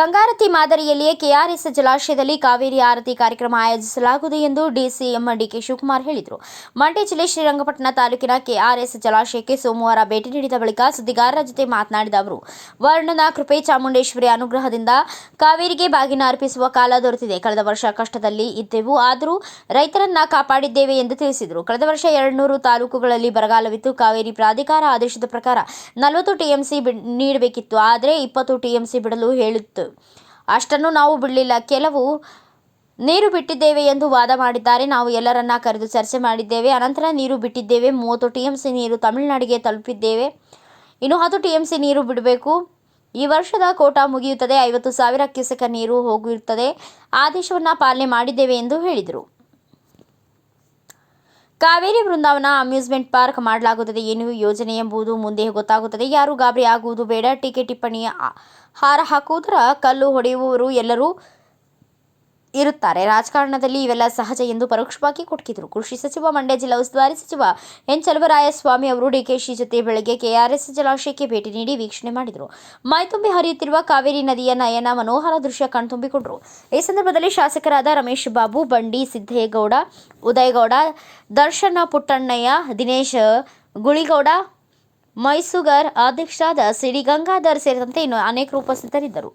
Ganga Aarti ಮಾದರಿಯಲ್ಲಿಯೇ KRS ಜಲಾಶಯದಲ್ಲಿ ಕಾವೇರಿ ಆರತಿ ಕಾರ್ಯಕ್ರಮ ಆಯೋಜಿಸಲಾಗುವುದು ಎಂದು ಡಿಸಿಎಂ ಡಿಕೆ ಶಿವಕುಮಾರ್ ಹೇಳಿದರು. ಮಂಡ್ಯ ಜಿಲ್ಲೆ ಶ್ರೀರಂಗಪಟ್ಟಣ ತಾಲೂಕಿನ ಕೆಆರ್ಎಸ್ ಜಲಾಶಯಕ್ಕೆ ಸೋಮವಾರ ಭೇಟಿ ನೀಡಿದ ಬಳಿಕ ಸುದ್ದಿಗಾರರ ಜೊತೆ ಮಾತನಾಡಿದ ಅವರು, ವರ್ಣನ ಕೃಪೆ ಚಾಮುಂಡೇಶ್ವರಿ ಅನುಗ್ರಹದಿಂದ ಕಾವೇರಿಗೆ ಬಾಗಿನ ಅರ್ಪಿಸುವ ಕಾಲ ದೊರೆತಿದೆ. ಕಳೆದ ವರ್ಷ ಕಷ್ಟದಲ್ಲಿ ಇದ್ದೆವು, ಆದರೂ ರೈತರನ್ನ ಕಾಪಾಡಿದ್ದೇವೆ ಎಂದು ತಿಳಿಸಿದರು. ಕಳೆದ ವರ್ಷ ಎರಡ್ನೂರು ತಾಲೂಕುಗಳಲ್ಲಿ ಬರಗಾಲವಿತ್ತು. ಕಾವೇರಿ ಪ್ರಾಧಿಕಾರ ಆದೇಶದ ಪ್ರಕಾರ ನಲವತ್ತು ಟಿಎಂಸಿ ನೀಡಬೇಕಿತ್ತು. ಆದರೆ ಇಪ್ಪತ್ತು ಟಿಎಂಸಿ ಬಿಡಲು ಹೇಳಿತ್ತು. ಅಷ್ಟನ್ನು ನಾವು ಬಿಡಲಿಲ್ಲ. ಕೆಲವು ನೀರು ಬಿಟ್ಟಿದ್ದೇವೆ ಎಂದು ವಾದ ಮಾಡಿದ್ದಾರೆ. ನಾವು ಎಲ್ಲರನ್ನ ಕರೆದು ಚರ್ಚೆ ಮಾಡಿದ್ದೇವೆ. ಅನಂತರ ನೀರು ಬಿಟ್ಟಿದ್ದೇವೆ. ಮೂವತ್ತು ಟಿ ಎಂ ಸಿ ನೀರು ತಮಿಳುನಾಡಿಗೆ ತಲುಪಿದ್ದೇವೆ. ಇನ್ನು ಹತ್ತು ಟಿ ಎಂ ಸಿ ನೀರು ಬಿಡಬೇಕು. ಈ ವರ್ಷದ ಕೋಟಾ ಮುಗಿಯುತ್ತದೆ. ಐವತ್ತು ಸಾವಿರ ಕ್ಯೂಸೆಕ್ ನೀರು ಹೋಗಿರುತ್ತದೆ ಆದೇಶವನ್ನು ಪಾಲನೆ ಮಾಡಿದ್ದೇವೆ ಎಂದು ಹೇಳಿದರು. ಕಾವೇರಿ ಬೃಂದಾವನ ಅಮ್ಯೂಸ್ಮೆಂಟ್ ಪಾರ್ಕ್ ಮಾಡಲಾಗುತ್ತದೆ. ಏನು ಯೋಜನೆ ಎಂಬುದು ಮುಂದೆ ಗೊತ್ತಾಗುತ್ತದೆ. ಯಾರು ಗಾಬರಿ ಆಗುವುದು ಬೇಡ. ಟೀಕೆ ಟಿಪ್ಪಣಿ ಹಾರ ಹಾಕುವುದರ ಕಲ್ಲು ಹೊಡೆಯುವವರು ಎಲ್ಲರೂ ಇರುತ್ತಾರೆ. ರಾಜಕಾರಣದಲ್ಲಿ ಇವೆಲ್ಲ ಸಹಜ ಎಂದು ಪರೋಕ್ಷವಾಗಿ ಕೊಟ್ಟಿದ್ರು ಕೃಷಿ ಸಚಿವ, ಮಂಡ್ಯ ಜಿಲ್ಲಾ ಉಸ್ತುವಾರಿ ಸಚಿವ ಎನ್. ಚಲುವರಾಯಸ್ವಾಮಿ ಅವರು ಡಿಕೆಶಿ ಜೊತೆ ಬೆಳಗ್ಗೆ ಕೆಆರ್ಎಸ್ ಜಲಾಶಯಕ್ಕೆ ಭೇಟಿ ನೀಡಿ ವೀಕ್ಷಣೆ ಮಾಡಿದರು. ಮೈತುಂಬಿ ಹರಿಯುತ್ತಿರುವ ಕಾವೇರಿ ನದಿಯ ನಯನ ಮನೋಹರ ದೃಶ್ಯ ಕಣ್ತುಂಬಿಕೊಂಡರು. ಈ ಸಂದರ್ಭದಲ್ಲಿ ಶಾಸಕರಾದ ರಮೇಶ್ ಬಾಬು, ಬಂಡಿ ಸಿದ್ದೇಗೌಡ, ಉದಯಗೌಡ, ದರ್ಶನ ಪುಟ್ಟಣ್ಣಯ್ಯ, ದಿನೇಶ್ ಗುಳಿಗೌಡ, ಮೈಸೂಗರ್ ಅಧ್ಯಕ್ಷರಾದ ಸಿಡಿ ಗಂಗಾಧರ್ ಸೇರಿದಂತೆ ಇನ್ನು ಅನೇಕರು ಉಪಸ್ಥಿತರಿದ್ದರು.